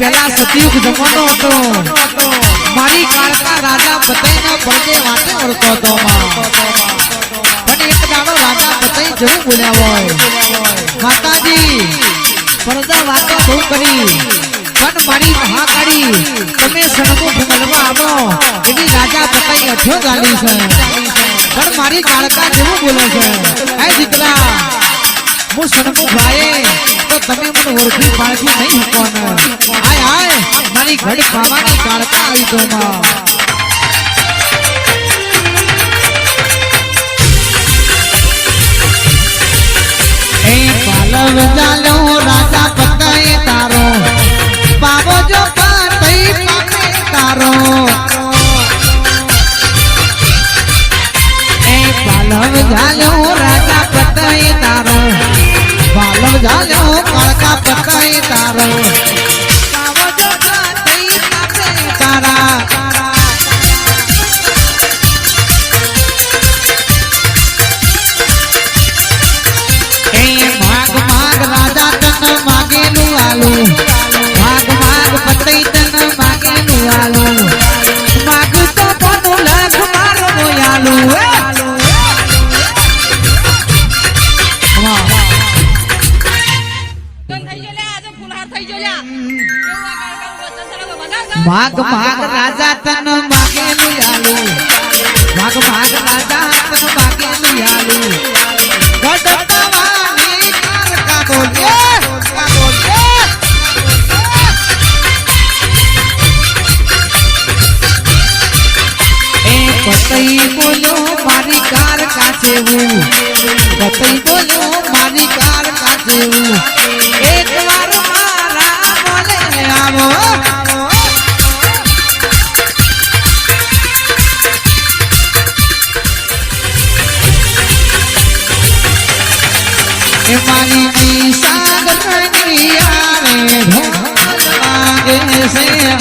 પેલા સતયુગ જમાનો હતો. મારી કાળકા રાજા બધાયના પડદે વાટે ઓળખતો હતો પણ એક દાડો રાજા બધાય જરૂર બોલ્યા હોય. માતાજી પડદા વાતો બહુ કરી. પણ મારી મહાકાળી. તમે સણમુખ ભૂગલવા આવો. એવી રાજા બધાય અઠ્યો ગાલી છે. પણ મારી કાળકા જેવું બોલે છે. હે દીકરા, હું સણમુખ ભાઈ તો તમે મને ઓળખી પાડતી નહીં મૂકવાના આય આય મારી ઘડી ખાવાની કાળકા આવી તો માં જાલો કાળકા પતાય તારો પતઈ બોલો મારી કાર કાચેવું પતઈ બોલો મારી કાર કાચેવું એક વાર મારા બોલે આવો. એ મારી છે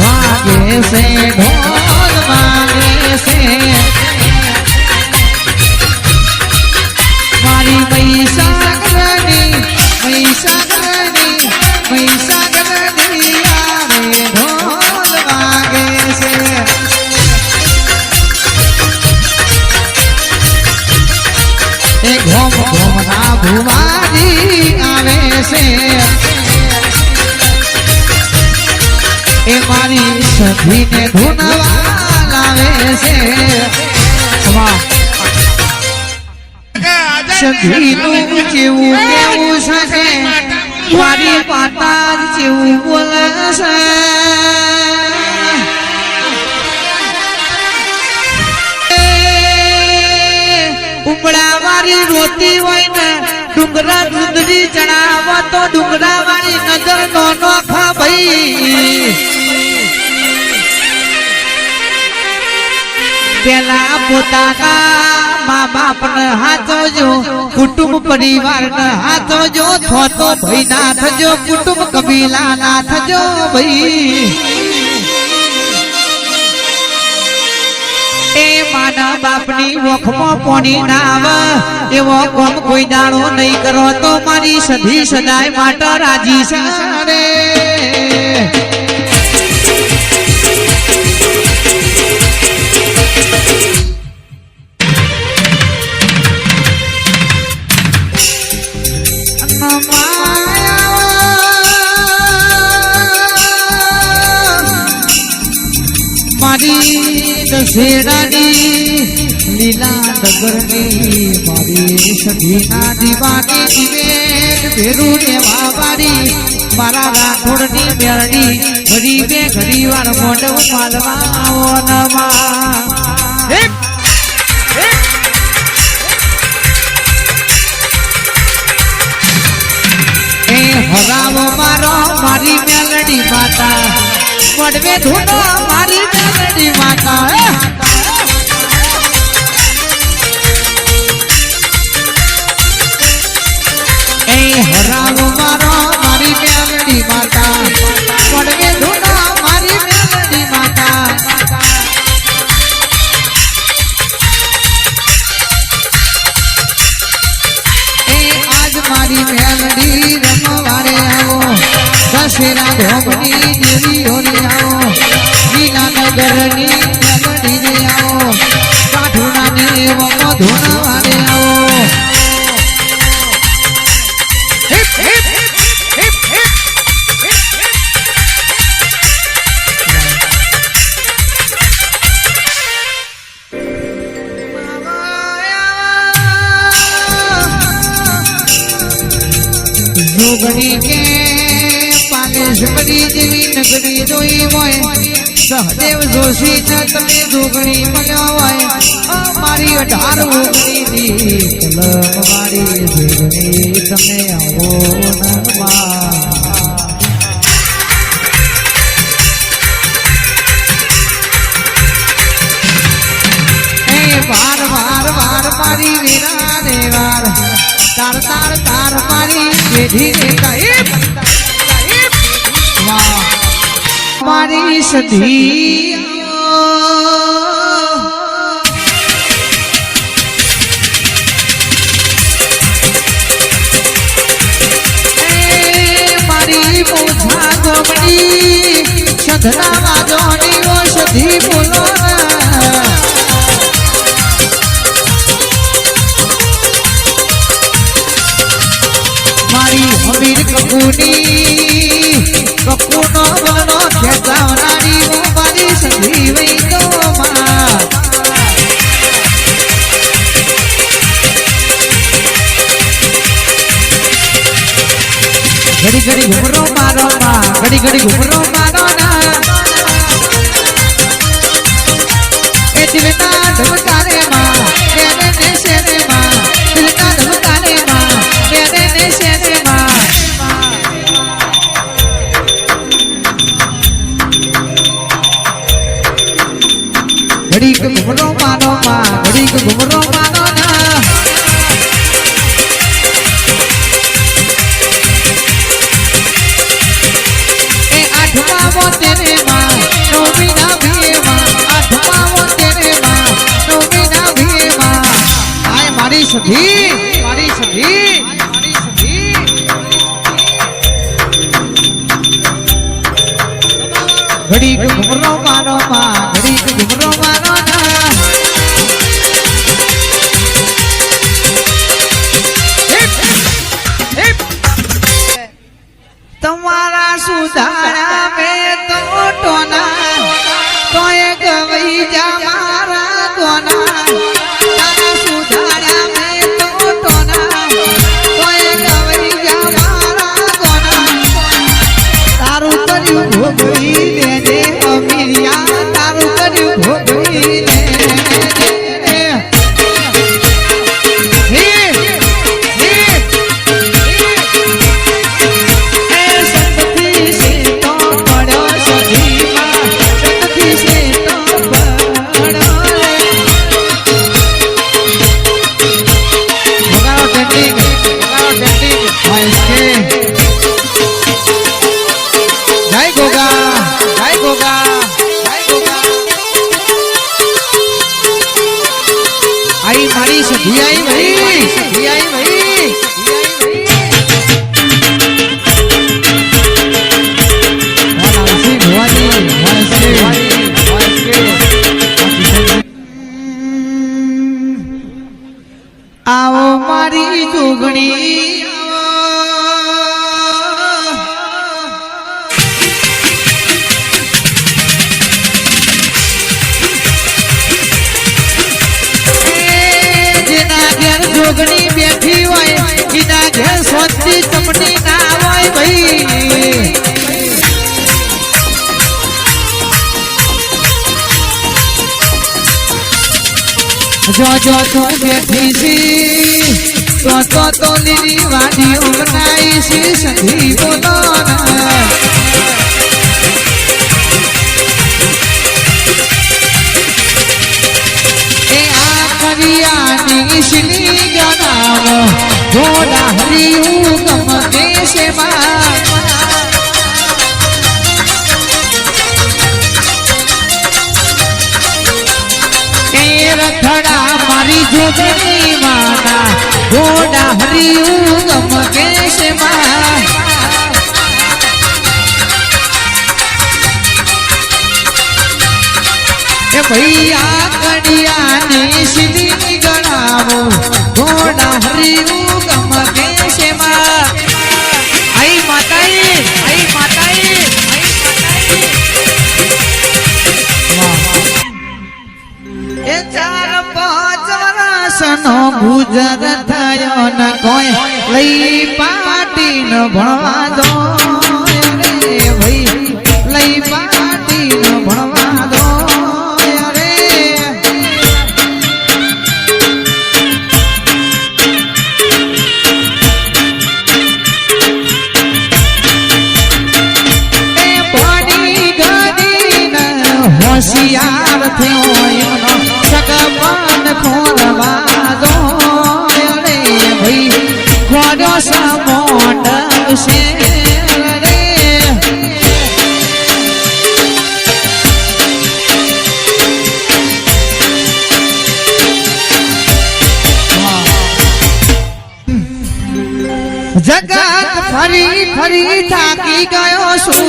વાગે છે. સખીને ધૂનવા લાવે છે. સખીનું જેવું કેવું છે? મારી માતા જેવું બોલે છે. ઉમળા વાળી રોતી હોય ને ડુંગરા દૂધરી ચડાવો તો ડુંગરા વાળી નજર નો પેલા પોતાના મા બાપ ને હાચવજો કુટુંબ પરિવાર ને હાચવજો થોતો ભાઈ ના થજો કુટુંબ કબીલા ના થજો ભાઈ. એ માના બાપની વખમાં પોણી ના આવે, એવો કોમ કોઈ દાણો નહીં કરો, તો મારી સધી સદાય માટે રાજી છે. મારી દશેરાની લીલા ડગરની મારી સખીના દીવાની દિવેટ ભેરું રેવા વાળી મારા રાઠોડની મેળની ઘડી બે ઘડી વાર મોઢવ માલવા આવો હરાવો મારો મારી મેલડી માતા. પડવે ધૂનો મારી મેલડી માતા ફેરા ભોગની દેવી હોરી આવો વિનાનગરની રમણીને આવો સાધુનાને વમધુનાવાને આવો હિપ હિપ હિપ હિપ जोगनी के પાલેશ્વરી જેવી નગરી જોઈ હોય. સહદેવ જોશી ને તમે જોગણી મળ્યો હોય આ મારી અઢાર ઓગણી ની કલમ મારી જોગણી તમે આવો નવા એ વાર વાર વાર મારી વીરા રે વાર. તાર તાર તાર મારી પેઢી રે કાઈપ મારી સધી મારી મોઢા ગમણી સધરા માં ઘડી સખી મારી સખી મારી ઘુમરો મારો માં, ઘડીક ઘુમરો મારો. તમારા સુધારા મેં તો ટોના તોય ગવઈ જા તારું કર્યું મારી સધી જો જો તો બેઠી છી તો તો તો લીલી વાડીઓ બનાવી છે સંધી બોલો એ આ કરિયાની શીલી ગણાવો. ઘોડા હરિયું ગમ દેશમાં એ રથડા મારી જોગણી માના ઘોડા હરિયું ગમ કેશમાં. એ ભૈયા કડિયાની સીધી ગણાવો. ઘોડા હરિયું ગુજર થયો ન કોઈ. લઈ પાટી ન ભણવા દો ફરી ફરી થાકી ગયો છું.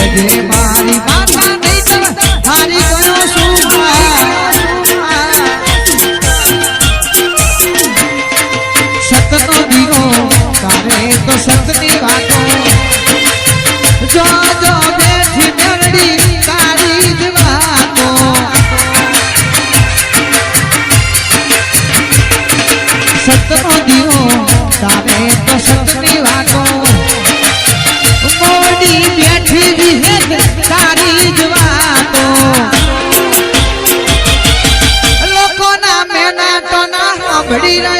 વેઢે મારી માથા નહીં હારી ગયો શું સતનો દીવો તારે તો સતની વાતો. Shri